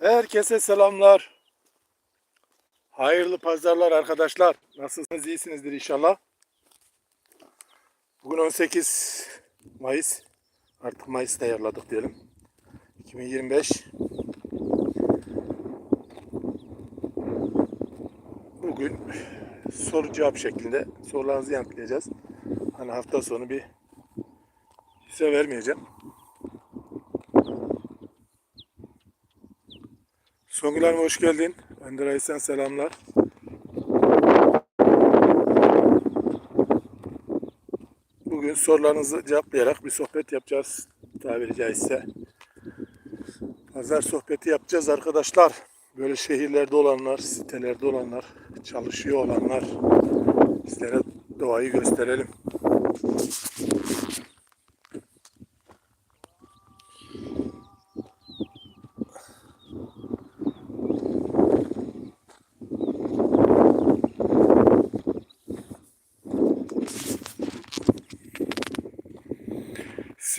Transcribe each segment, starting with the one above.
Herkese selamlar. Hayırlı pazarlar arkadaşlar. Nasılsınız? İyisinizdir inşallah. Bugün 18 Mayıs. Artık Mayıs'ta ayarladık diyelim. 2025. Bugün soru cevap şeklinde sorularınızı yanıtlayacağız. Hani hafta sonu bir size vermeyeceğim. Songül hoş geldin. Önder Aysen selamlar. Bugün sorularınızı cevaplayarak bir sohbet yapacağız. Tabiri caizse. Pazar sohbeti yapacağız arkadaşlar. Böyle şehirlerde olanlar, sitelerde olanlar, çalışıyor olanlar. Sizlere doğayı gösterelim.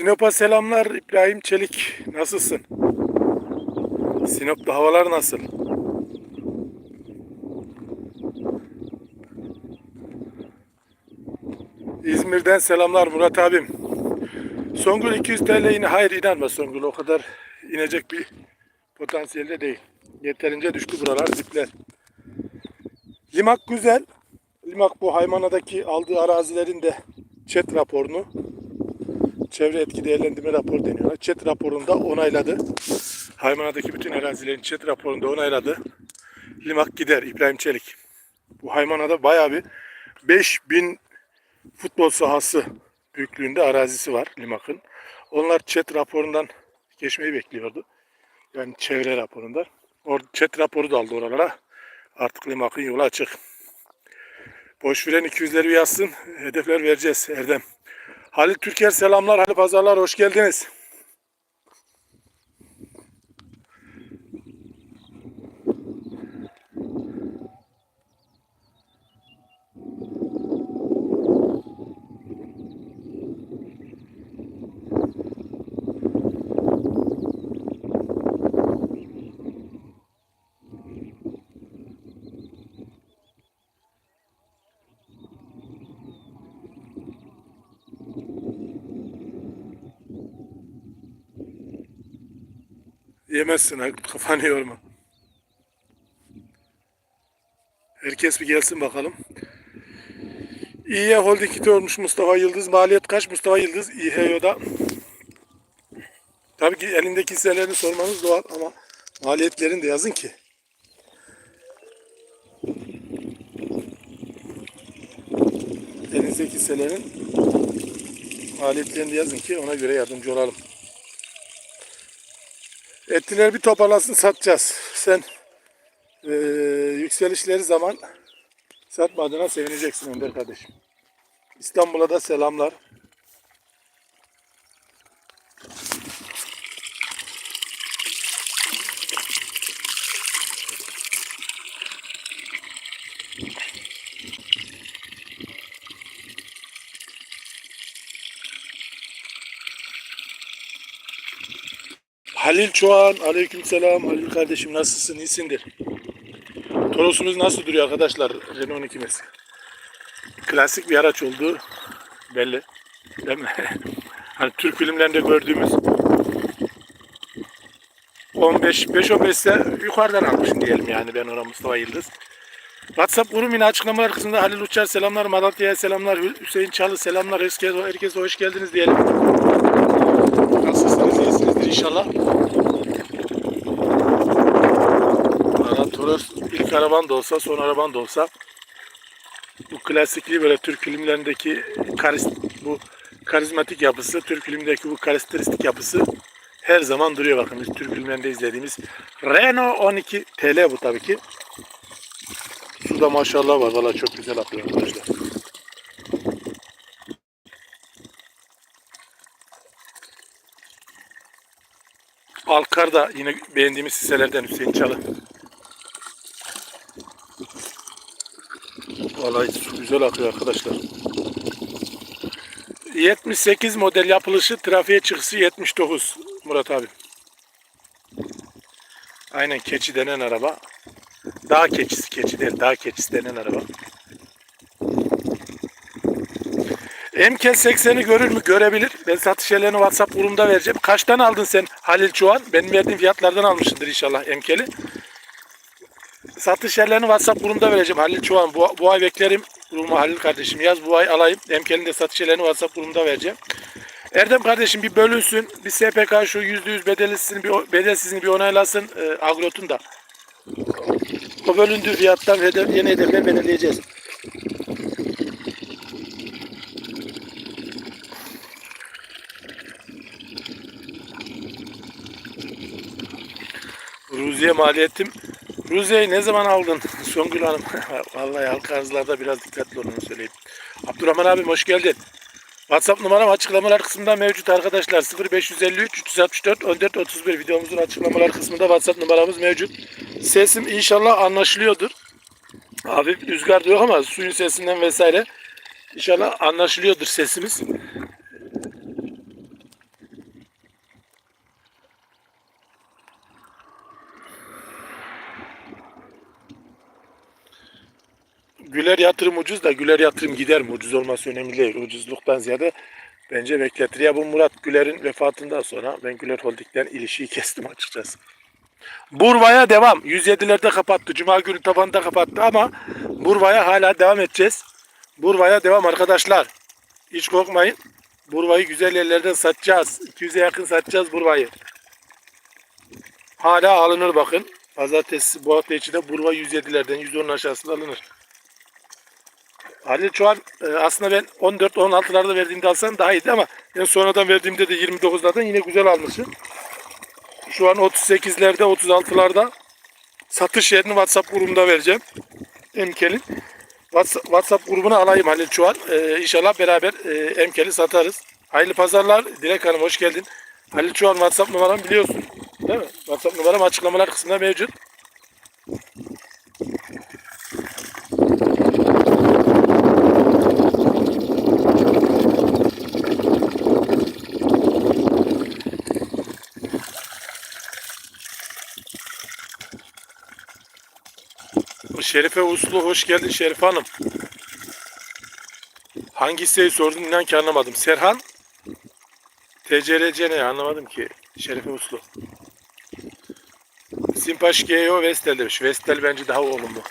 Sinop'a selamlar İbrahim Çelik. Nasılsın? Sinop'ta havalar nasıl? İzmir'den selamlar Murat abim. Songül 200 TL yine hayır inanma Songül o kadar inecek bir potansiyelde değil. Yeterince düştü buralar dipler. Limak güzel. Limak bu Haymana'daki aldığı arazilerin de çet raporunu çevre etki değerlendirme raporu deniyor. ÇED raporunda onayladı. Haymana'daki bütün arazilerin ÇED raporunda onayladı. Limak gider İbrahim Çelik. Bu Haymana'da bayağı bir 5000 futbol sahası büyüklüğünde arazisi var Limak'ın. Onlar ÇED raporundan geçmeyi bekliyordu. Yani çevre raporunda. Orada ÇED raporu da aldı oralara. Artık Limak'ın yolu açık. Boş veren 200'leri bir yazsın. Hedefler vereceğiz Erdem. Halil Türker selamlar. Halil Pazarlar hoş geldiniz. Yemezsin Aykut kafanı yorma. Herkes bir gelsin bakalım. İYE Holding kiti olmuş Mustafa Yıldız. Maliyet kaç Mustafa Yıldız? İHEO'da. Tabii ki elindeki hisselerini sormanız doğal ama maliyetlerini de yazın ki. Elinizdeki hisselerin maliyetlerini de yazın ki ona göre yardımcı olalım. Ettiler bir toparlasın satacağız. Sen eee, yükselişleri zaman satmadığına sevineceksin Önder kardeşim. İstanbul'a da selamlar. Halil Çoğan, aleykümselam. Halil kardeşim nasılsın, iyisindir? Torosumuz nasıl duruyor arkadaşlar? Renault 12 Messi. Klasik bir araç olduğu belli. Değil mi? hani Türk filmlerinde gördüğümüz 15 5-15 ise yukarıdan almışım diyelim yani ben ona Mustafa Yıldız. WhatsApp grubu yine açıklamalar kısmında Halil Uçar selamlar, Malatya'ya selamlar, Hüseyin Çalı selamlar, herkese, herkese hoş geldiniz diyelim. Nasılsınız, iyisinizdir inşallah. Valla Toros ilk araban da olsa, son araban da olsa bu klasikliği böyle Türk filmlerindeki karis, bu karizmatik yapısı, Türk filmindeki bu karakteristik yapısı her zaman duruyor bakın biz Türk filmlerinde izlediğimiz Renault 12 TL bu tabii ki. Suda maşallah var. Valla çok güzel akıyor arkadaşlar. Alkar da yine beğendiğimiz hisselerden Hüseyin Çalı. Vallahi su güzel akıyor arkadaşlar. 78 model yapılışı trafiğe çıkışı 79 Murat abi. Aynen keçi denen araba. Dağ keçisi, keçi değil, dağ keçisi denen araba. Emkel 80'i görür mü? Görebilir. Ben satış yerlerini WhatsApp grubunda vereceğim. Kaçtan aldın sen Halil Çuğan? Benim verdiğim fiyatlardan almışsındır inşallah Emkel'i. Satış yerlerini WhatsApp grubunda vereceğim. Halil Çuğan bu, bu ay beklerim. Grubuma Halil kardeşim yaz bu ay alayım. Emkel'in de satış yerlerini WhatsApp grubunda vereceğim. Erdem kardeşim bir bölünsün. Bir SPK şu %100 bedellisini bir, bedelsizini bir onaylasın. E, Agrot'un da. O bölündüğü fiyattan hedef, yeni hedefler belirleyeceğiz. Ruziye maliyetim. Ruziye'yi ne zaman aldın Songül Hanım? Vallahi halka arzlarda biraz dikkatli olun söyleyeyim. Abdurrahman abim hoş geldin. WhatsApp numaram açıklamalar kısmında mevcut arkadaşlar. 0553 364 14 31 videomuzun açıklamalar kısmında WhatsApp numaramız mevcut. Sesim inşallah anlaşılıyordur. Hafif rüzgar da yok ama suyun sesinden vesaire inşallah anlaşılıyordur sesimiz. Güler yatırım ucuz da Güler yatırım gider mi? Ucuz olması önemli değil. Ucuzluktan ziyade bence bekletir. Ya bu Murat Güler'in vefatından sonra ben Güler Holding'den ilişiği kestim açıkçası. Burva'ya devam. 107'lerde kapattı. Cuma günü tabanında kapattı ama Burva'ya hala devam edeceğiz. Burva'ya devam arkadaşlar. Hiç korkmayın. Burva'yı güzel yerlerden satacağız. 200'e yakın satacağız Burva'yı. Hala alınır bakın. Pazartesi bu hafta içinde Burva 107'lerden 110'un aşağısında alınır. Halil şu an e, aslında ben 14-16'larda verdiğimde alsam daha iyiydi ama ben sonradan verdiğimde de 29'lardan yine güzel almışım. Şu an 38'lerde 36'larda satış yerini WhatsApp grubunda vereceğim. Emkel'in. WhatsApp grubuna alayım Halil Çuval. Ee, inşallah beraber e, Emkel'i satarız. Hayırlı pazarlar. Dilek Hanım hoş geldin. Halil Çuval WhatsApp numaramı biliyorsun. Değil mi? WhatsApp numaram açıklamalar kısmında mevcut. Şerife Uslu hoş geldin Şerife Hanım. Hangi siteyi sordun inan ki anlamadım. Serhan TCRC ne anlamadım ki. Şerife Uslu. Simpaş GEO Vestel demiş. Vestel bence daha olumlu.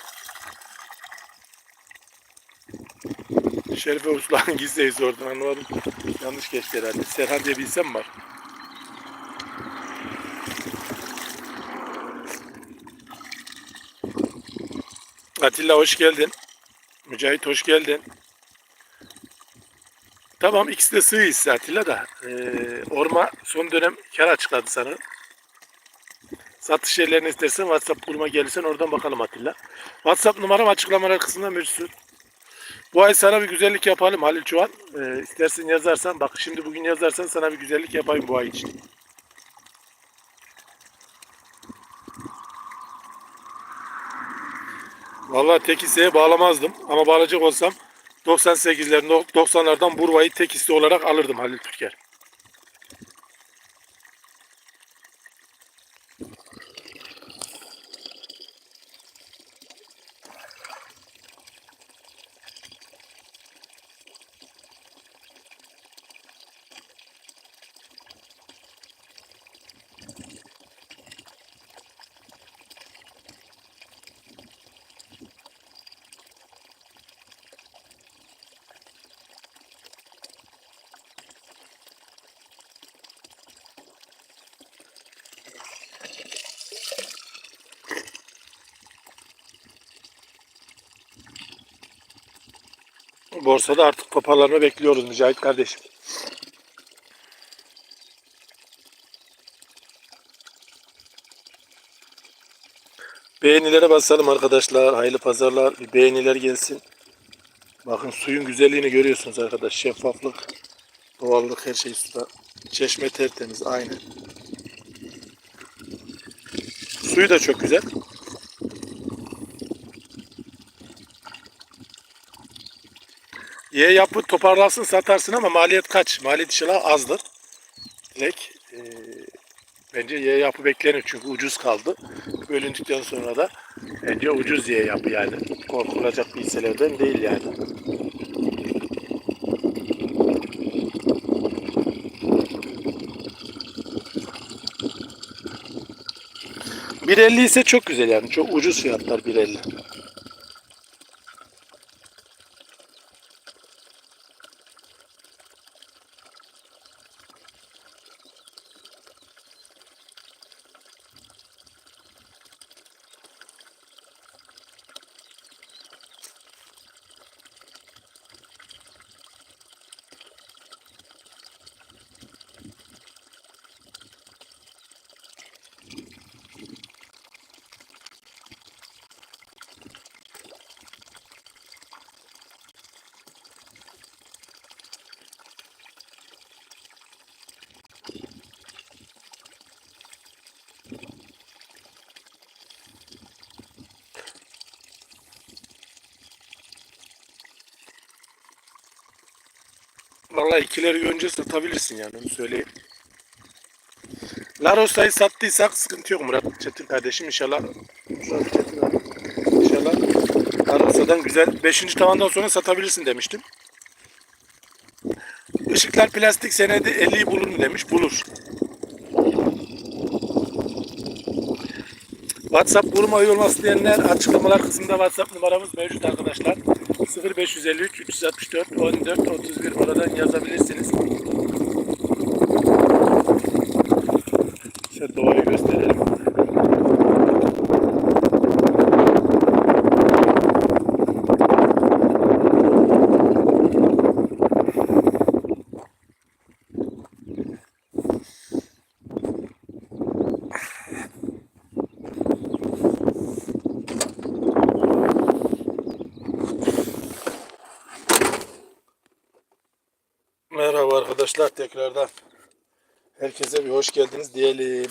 Şerife Uslu hangi siteyi sordun anlamadım. Yanlış geçti herhalde. Serhan diye bir isim var. Atilla hoş geldin. Mücahit hoş geldin. Tamam ikisi de sığ hisse Atilla da. Ee, Orma son dönem kar açıkladı sanırım. Satış yerlerini istersen WhatsApp grubuma gelirsen oradan bakalım Atilla. WhatsApp numaram açıklamalar kısmında mevcut. Bu ay sana bir güzellik yapalım Halil Çuvan. Ee, istersen yazarsan bak şimdi bugün yazarsan sana bir güzellik yapayım bu ay için. Vallahi tek hisseye bağlamazdım ama bağlayacak olsam 98'lerin 90'lardan Burva'yı tek olarak alırdım Halil Türker. Borsada artık toparlanma bekliyoruz Mücahit kardeşim. Beğenilere basalım arkadaşlar. Hayırlı pazarlar. Bir beğeniler gelsin. Bakın suyun güzelliğini görüyorsunuz arkadaş. Şeffaflık, doğallık her şey suda. Çeşme tertemiz aynı. Suyu da çok güzel. Ye yapı toparlarsın satarsın ama maliyet kaç? Maliyet inşallah azdır. Direkt eee, Bence Y yapı beklenir çünkü ucuz kaldı. Bölündükten sonra da bence ucuz Y yapı yani. Korkulacak bir hisselerden değil yani. ...1.50 ise çok güzel yani. Çok ucuz fiyatlar 1.50. Vallahi ikileri önce satabilirsin yani onu söyleyeyim. Larosa'yı sattıysak sıkıntı yok Murat Çetin kardeşim inşallah. Çetin abi. İnşallah Larosa'dan güzel. Beşinci tavandan sonra satabilirsin demiştim. Işıklar plastik senedi 50'yi bulur mu demiş. Bulur. WhatsApp grubu üye olmak açıklamalar kısmında WhatsApp numaramız mevcut arkadaşlar. 0553 364 14 31 oradan yazabilirsiniz. İşte doğayı gösterelim. Merhaba arkadaşlar tekrardan. Herkese bir hoş geldiniz diyelim.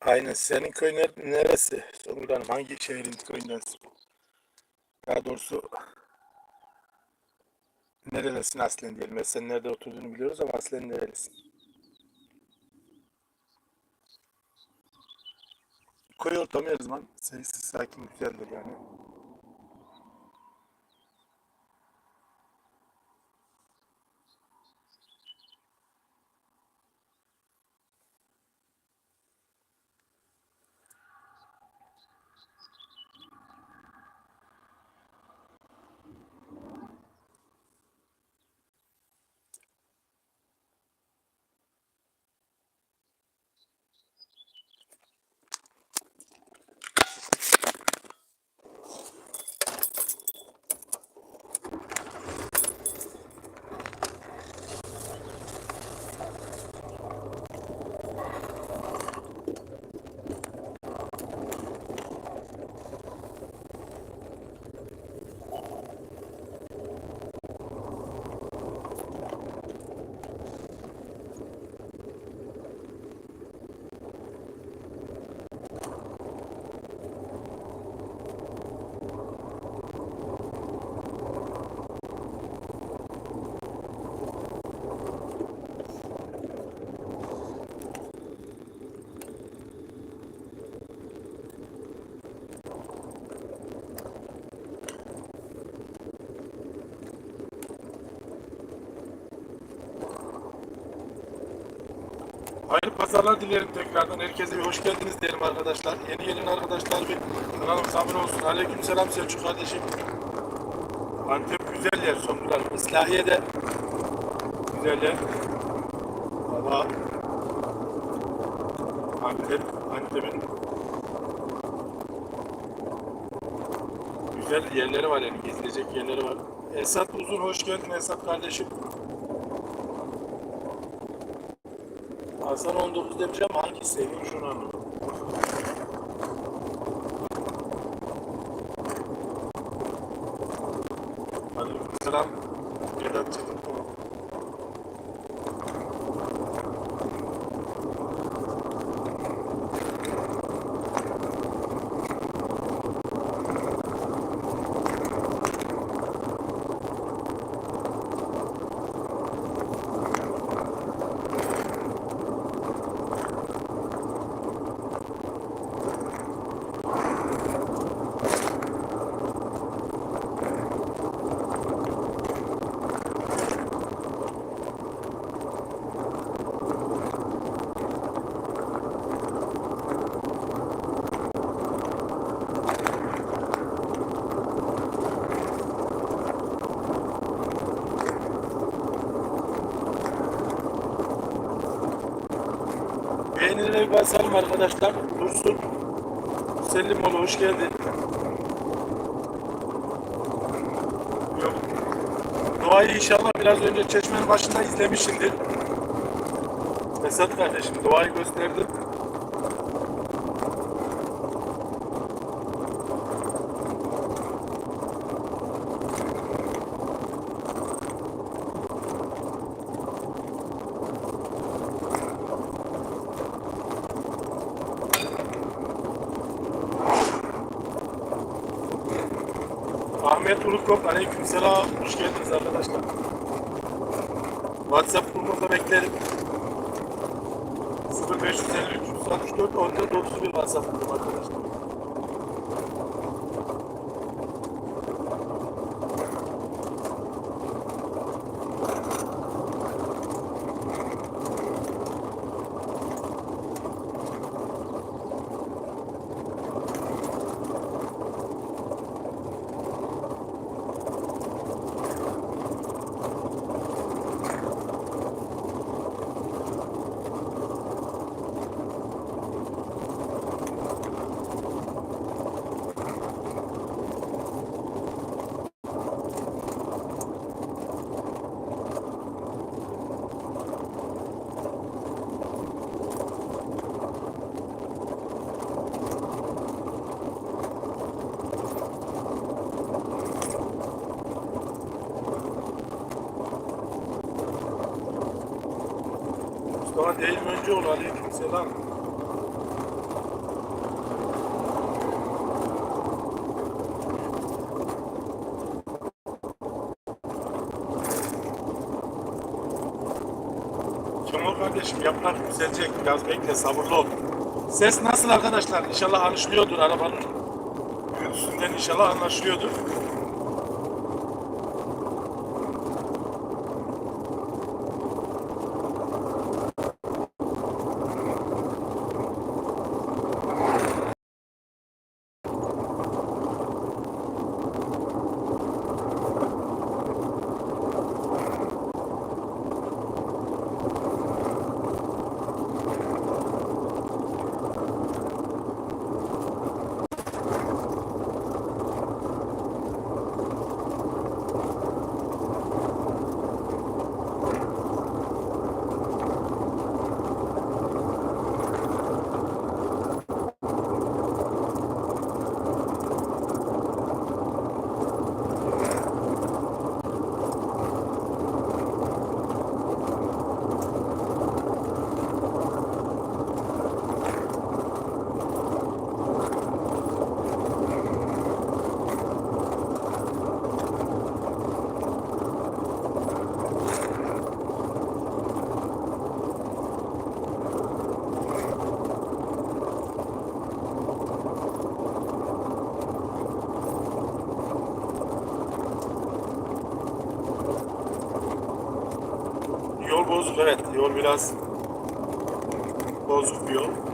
Aynen. Senin köy ner- neresi? Songül Hanım hangi şehrin köyündensin? Daha doğrusu nerelisin aslen diyelim. Mesela sen nerede oturduğunu biliyoruz ama aslen nerelisin? Köy ortamı her zaman sessiz, sakin, güzeldir yani. Pazarlar dilerim tekrardan. Herkese bir hoş geldiniz diyelim arkadaşlar. Yeni gelen arkadaşlar bir kanalımıza abone olsun. Aleyküm selam Selçuk kardeşim. Antep güzel yer sonunda. İslahiye de güzel yer. Valla Antep, Antep'in güzel yerleri var yani gezilecek yerleri var. Esat Uzun hoş geldin Esat kardeşim. Hasan 19 demiş ama hangi seviye şunu anlamadım. Aleykümselam. Vedat Çetin. Bir basalım arkadaşlar. Dursun. Selimoğlu hoş geldin. Yok. Doğayı inşallah biraz önce çeşmenin başında izlemişsindir. Esat kardeşim doğayı gösterdi. Ahmet Ulutkop, aleykümselam. Hoş geldiniz arkadaşlar. WhatsApp grubunda beklerim. 0553 364 14 31 WhatsApp grubu arkadaşlar. Mustafa değil mi önce ol aleykümselam. Kemal kardeşim yaprak yükselecek. Biraz bekle sabırlı ol. Ses nasıl arkadaşlar? İnşallah anlaşılıyordur arabanın gürültüsünden inşallah anlaşılıyordur. Yol bozuk evet. Yol biraz bozuk bir yol.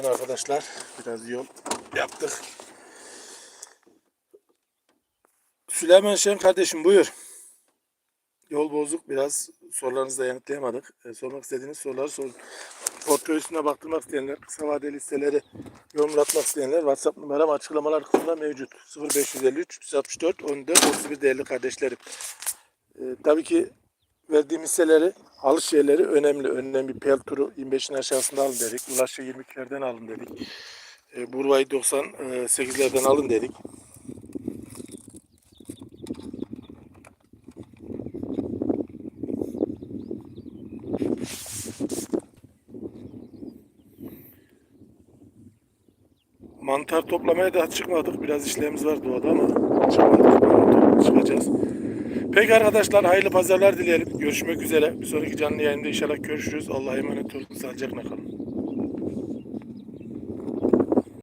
Bakmayın arkadaşlar. Biraz yol yaptık. Süleyman Şen kardeşim buyur. Yol bozuk biraz sorularınızı yanıtlayamadık. E, sormak istediğiniz soruları sorun. Portföy baktırmak isteyenler, kısa vadeli listeleri yorum atmak isteyenler WhatsApp numaram açıklamalar kısmında mevcut. 0553 364 14 31 değerli kardeşlerim. E, tabii ki verdiğim hisseleri, alış yerleri önemli. Önemli pel turu 25'in aşağısında alın dedik. Ulaş'ı 22'lerden alın dedik. E, Burva'yı 98'lerden alın dedik. Mantar toplamaya daha çıkmadık. Biraz işlerimiz var doğada ama çıkmadık. Çıkacağız. Peki arkadaşlar hayırlı pazarlar dileyelim. Görüşmek üzere. Bir sonraki canlı yayında inşallah görüşürüz. Allah'a emanet olun. Sağlıcakla kalın.